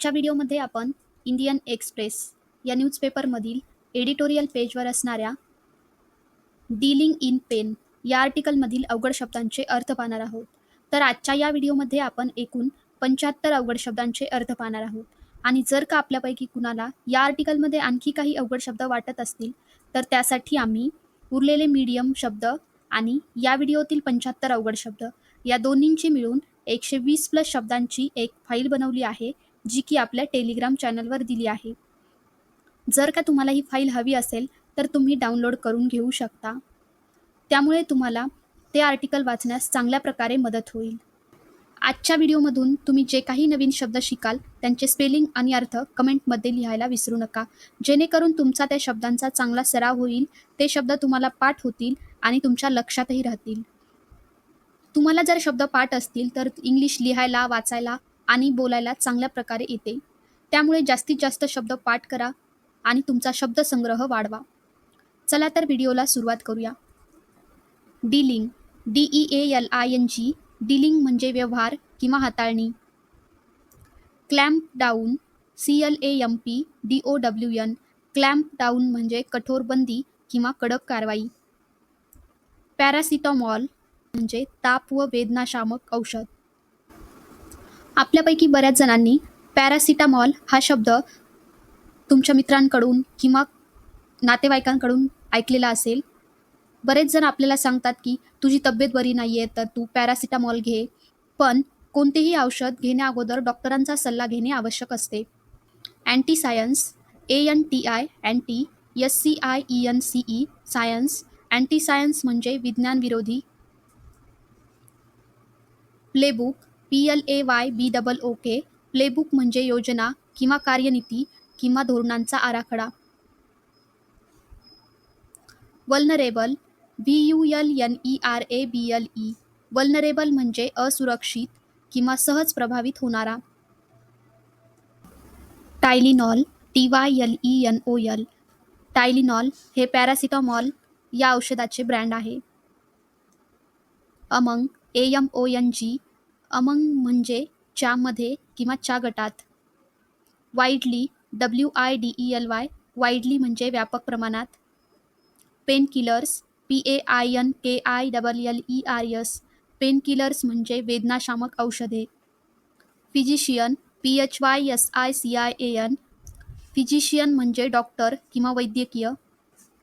आजच्या व्हिडिओमध्ये आपण इंडियन एक्सप्रेस या न्यूजपेपरमधील एडिटोरियल पेजवर असणाऱ्या डीलिंग इन पेन या आर्टिकलमधील अवघड शब्दांचे अर्थ पाहणार आहोत. तर आजच्या या व्हिडिओमध्ये आपण एकूण पंच्याहत्तर अवघड शब्दांचे अर्थ पाहणार आहोत. आणि जर का आपल्यापैकी कुणाला या आर्टिकलमध्ये आणखी काही अवघड शब्द वाटत असतील तर त्यासाठी आम्ही उरलेले मीडियम शब्द आणि या व्हिडिओतील पंच्याहत्तर अवघड शब्द या दोन्हींची मिळून एकशे वीस प्लस शब्दांची एक फाईल बनवली आहे. जी की आपल्या टेलिग्राम चॅनलवर दिली आहे. जर का तुम्हाला ही फाईल हवी असेल तर तुम्ही डाउनलोड करून घेऊ शकता. त्यामुळे तुम्हाला ते आर्टिकल वाचण्यास चांगल्या प्रकारे मदत होईल. आजच्या व्हिडिओमधून तुम्ही जे काही नवीन शब्द शिकाल त्यांचे स्पेलिंग आणि अर्थ कमेंटमध्ये लिहायला विसरू नका. जेणेकरून तुमचा त्या शब्दांचा चांगला सराव होईल ते शब्द तुम्हाला पाठ होतील आणि तुमच्या लक्षातही राहतील. तुम्हाला जर शब्द पाठ असतील तर इंग्लिश लिहायला वाचायला आणि बोलायला चांगल्या प्रकारे येते. त्यामुळे जास्तीत जास्त शब्द पाठ करा आणि तुमचा शब्दसंग्रह वाढवा. चला तर व्हिडिओला सुरुवात करूया. Dealing D E A L I N G dealing म्हणजे व्यवहार किंवा हाताळणी. Clamp down C L A M P D O W N clamp down म्हणजे कठोर बंदी किंवा कडक कारवाई. पॅरासिटामॉल म्हणजे ताप व वेदनाशामक औषध. आपल्यापैकी बऱ्याच जणांनी पॅरासिटामॉल हा शब्द तुमच्या मित्रांकडून किंवा नातेवाईकांकडून ऐकलेला असेल. बरेच जण आपल्याला सांगतात की तुझी तब्येत बरी नाही आहे तर तू पॅरासिटामॉल घे. पण कोणतेही औषध घेण्याअगोदर डॉक्टरांचा सल्ला घेणे आवश्यक असते. Anti science A N T I anti S C I E N C E science anti science म्हणजे विज्ञान विरोधी playbook P L A Y B double O K playbook म्हणजे योजना किंवा कार्यनीती किंवा धोरणांचा आराखडा. Vulnerable V U L N E R A B L E vulnerable म्हणजे असुरक्षित किंवा सहज प्रभावित होणारा. Tylenol T Y L E N O L Tylenol हे पॅरासिटामॉल या औषधाचे ब्रँड आहे. Among A M O N G among म्हणजे च्यामध्ये किंवा च्या गटात. Widely W I D E L Y widely म्हणजे व्यापक प्रमाणात. Pain killers P A I N K I double L E R S pain killers म्हणजे वेदनाशामक औषधे. Physician P H Y S I C I A N physician म्हणजे doctor किंवा वैद्यकीय.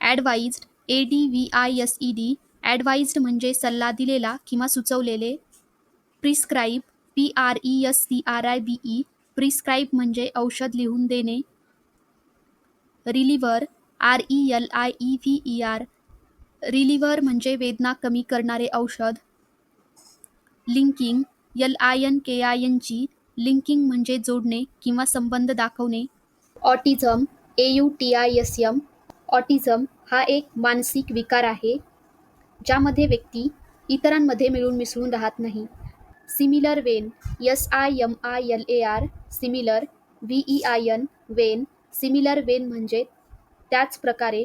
Advised A D V I S E D advised म्हणजे सल्ला दिलेला किंवा सुचवलेले. Prescribe P R E S C R I B E prescribe म्हणजे औषध लिहून देणे. Reliever R E L I E V E R reliever म्हणजे वेदना कमी करणारे औषध. Linking L I N K I N G linking म्हणजे जोडणे किंवा संबंध दाखवणे. Autism A U T I S M autism हा एक मानसिक विकार आहे ज्यामध्ये व्यक्ती इतरांमध्ये मिळून मिसळून राहत नाही. Similar vein S I M I L A R similar V E I N vein similar vein म्हणजे त्याच प्रकारे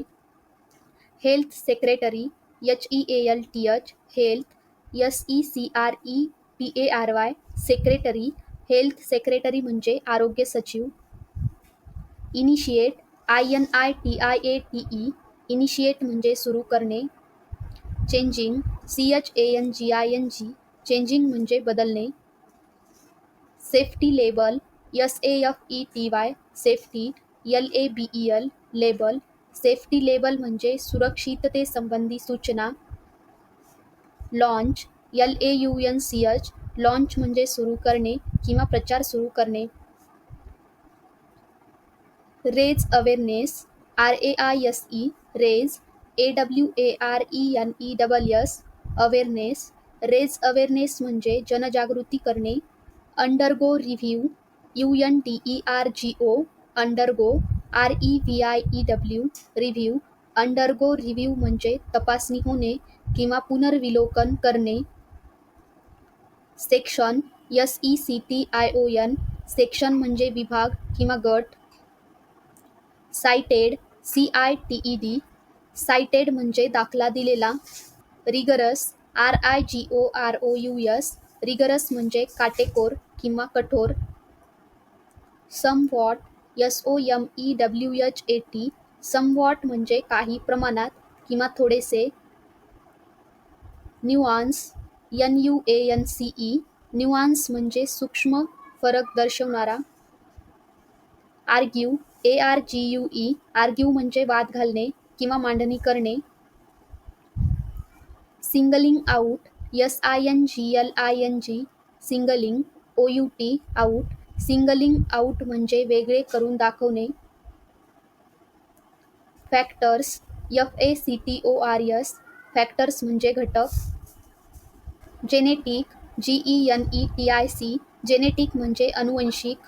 health secretary H E A L T H health S E C R E T A R Y secretary health secretary म्हणजे आरोग्य सचिव. Initiate I N I T I A T E initiate म्हणजे सुरू करणे. Changing C H A N G I N G changing म्हणजे बदलणे. Safety label S A F E T Y safety L A B E L label. Safety label म्हणजे सुरक्षिततेसंबंधी सूचना. Launch L A U N C H launch म्हणजे सुरू करणे किंवा प्रचार सुरू करणे. Raise awareness R A I S E raise A W A R E N E double S awareness. Raise awareness म्हणजे जनजागृती करणे undergo review U N T E R G O undergo R E V I E W review undergo review म्हणजे तपासणी होणे किंवा पुनर्विलोकन करणे. Section S E C T I O N section म्हणजे विभाग किंवा गट. Cited C I T E D cited म्हणजे दाखला दिलेला. Rigorous R I G O R O U S rigorous म्हणजे काटेकोर किंवा कठोर somewhat S O M E W H A T somewhat म्हणजे काही प्रमाणात किंवा थोडेसे nuance N U A N C E nuance म्हणजे सूक्ष्म फरक दर्शवणारा argue A R G U E argue म्हणजे वाद घालणे किंवा मांडणी करणे singling out S I N G L I N G singling O U T out singling out म्हणजे वेगळे करून दाखवणे. Factors F A C T O R S factors म्हणजे घटक. Genetic G E N E T I C. Genetic म्हणजे अनुवंशिक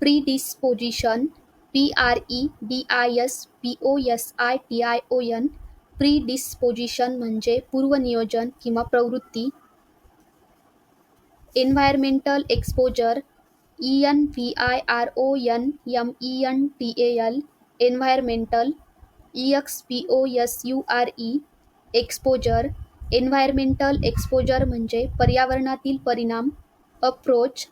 predisposition P R E D I S P O S I T I O N. Predisposition म्हणजे पूर्वनियोजन किंवा प्रवृत्ती. Environmental exposure E N V I R O N M E N T A L environmental E X P O S U R E exposure environmental exposure म्हणजे पर्यावरणातील परिणाम approach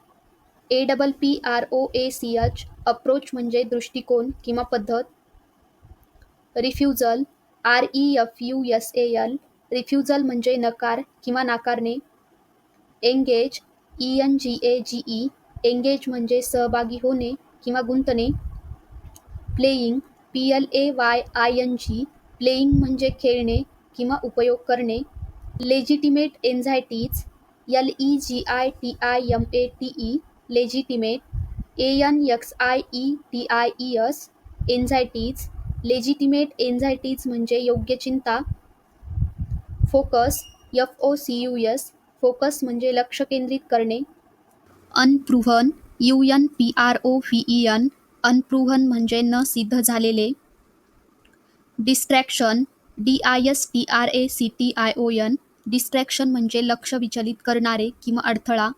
A double P R O A C H approach म्हणजे दृष्टिकोन किंवा पद्धत. Refusal R E F U S A L refusal म्हणजे नकार किंवा नाकारणे. Engage E N G A G E engage म्हणजे सहभागी होणे किंवा गुंतणे. Playing P L A Y I N G playing म्हणजे खेळणे किंवा उपयोग करणे. Legitimate anxieties L E G I T I M A T E legitimate A N X I E T I E S anxieties legitimate anxieties म्हणजे योग्य चिंता focus F O C U S focus म्हणजे लक्ष केंद्रित करणे. Unproven U N P R O V E N unproven म्हणजे न सिद्ध झालेले. Distraction D I S T R A C T I O N distraction म्हणजे लक्ष विचलित करणारे किंवा अडथळा.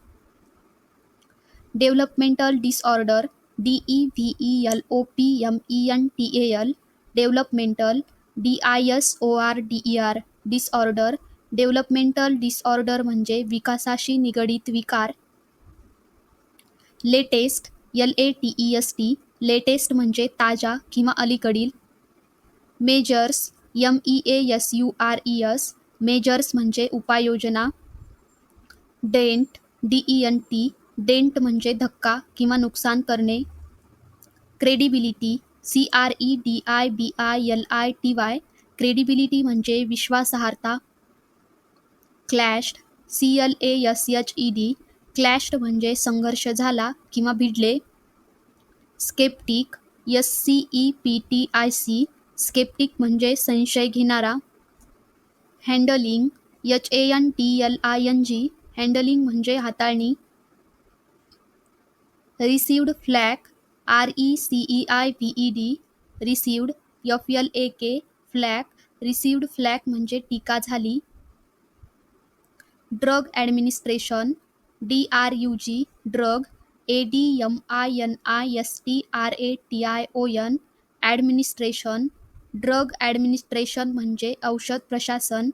Developmental disorder D E V E L O P M E N T A L developmental D I S O R D E R disorder. Developmental disorder म्हणजे विकासाशी निगडीत विकार. Latest L A T E S T latest म्हणजे ताजा किंवा अलीकडील. Measures M E A S U R E S measures म्हणजे उपाययोजना. Dent D E N T dent म्हणजे धक्का किंवा नुकसान करणे. Credibility C R E D I B I L I T Y credibility म्हणजे विश्वासार्हता clashed C L A S H E D clashed म्हणजे संघर्ष झाला किंवा भिडले sceptic S C E P T I C sceptic म्हणजे संशय घेणारा handling H A N T L I N G handling म्हणजे हाताळणी received flak R E C E I V E D received F L A K flak received flak म्हणजे टीका झाली. Drug administration D R U G drug A D M I N I S T R A T I O N administration drug administration म्हणजे औषध प्रशासन.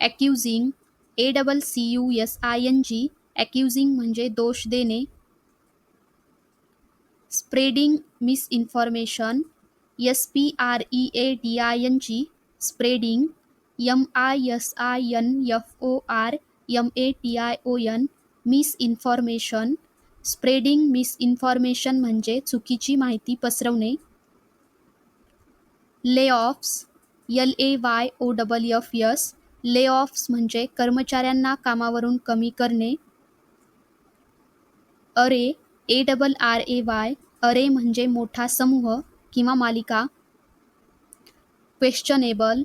Accusing A double C U S I N G accusing म्हणजे दोष देणे. Spreading misinformation S P R E A D I N G spreading M I S I N F O R M A T I O N misinformation spreading misinformation म्हणजे चुकीची माहिती पसरवणे. Layoffs A Y O double F S layoffs म्हणजे कर्मचाऱ्यांना कामावरून कमी करणे. Array A double R A Y array म्हणजे मोठा समूह किंवा मालिका. Questionable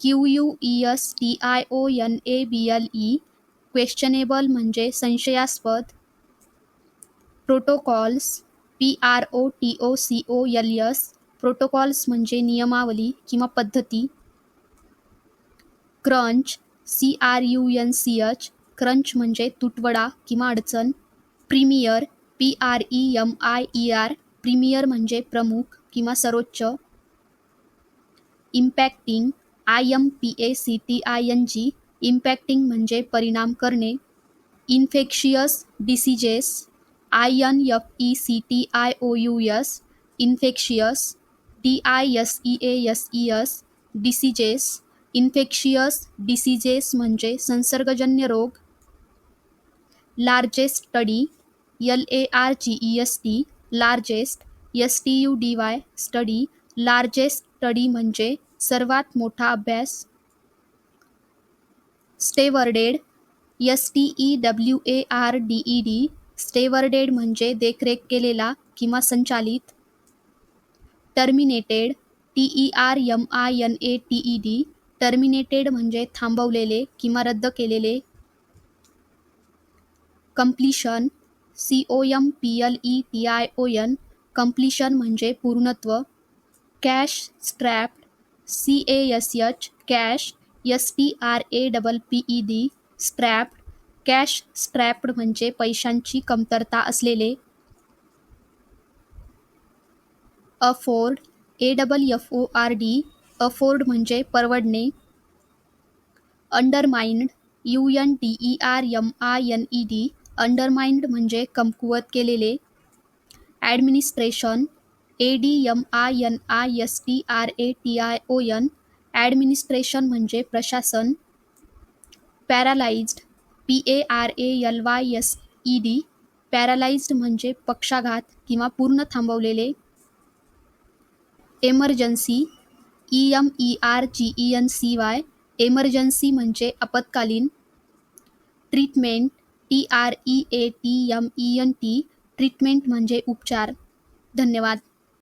Q U E S T I O N A B L E questionable म्हणजे संशयास्पद. Protocols P R O T O C O L S protocols म्हणजे नियमावली किंवा पद्धती. Crunch C R U N C H crunch म्हणजे तुटवडा किंवा अडचण. Premier P R E M I E R premier म्हणजे प्रमुख किंवा सर्वोच्च impacting I M P A C T I N G impacting म्हणजे परिणाम करणे. Infectious diseases I N F E C T I O U S infectious D I S E A S E S diseases infectious diseases म्हणजे संसर्गजन्य रोग. Largest study L A R G E S T largest S T U D Y study largest study म्हणजे सर्वात मोठा अभ्यास. Stewarded S T E W A R D E D stewarded म्हणजे देखरेख केलेला किंवा संचालित. Terminated T E R M I N A T E D terminated म्हणजे थांबवलेले किंवा रद्द केलेले. Completion C O M P L E T I O N completion म्हणजे पूर्णत्व cash strapped C A S H cash S T R A double P E D strapped cash strapped म्हणजे पैशांची कमतरता असलेले. Afford A double F O R D afford म्हणजे परवडणे. Undermined U N T E R M I N E D undermined म्हणजे कमकुवत केलेले. Administration A D M I N I S T R A T I O N administration म्हणजे प्रशासन. Paralysed P A R A L Y S E D paralysed म्हणजे पक्षाघात किंवा पूर्ण थांबवलेले. Emergency E M E R G E N C Y emergency म्हणजे आपत्कालीन. Treatment T R E A T M E N T treatment म्हणजे उपचार. धन्यवाद.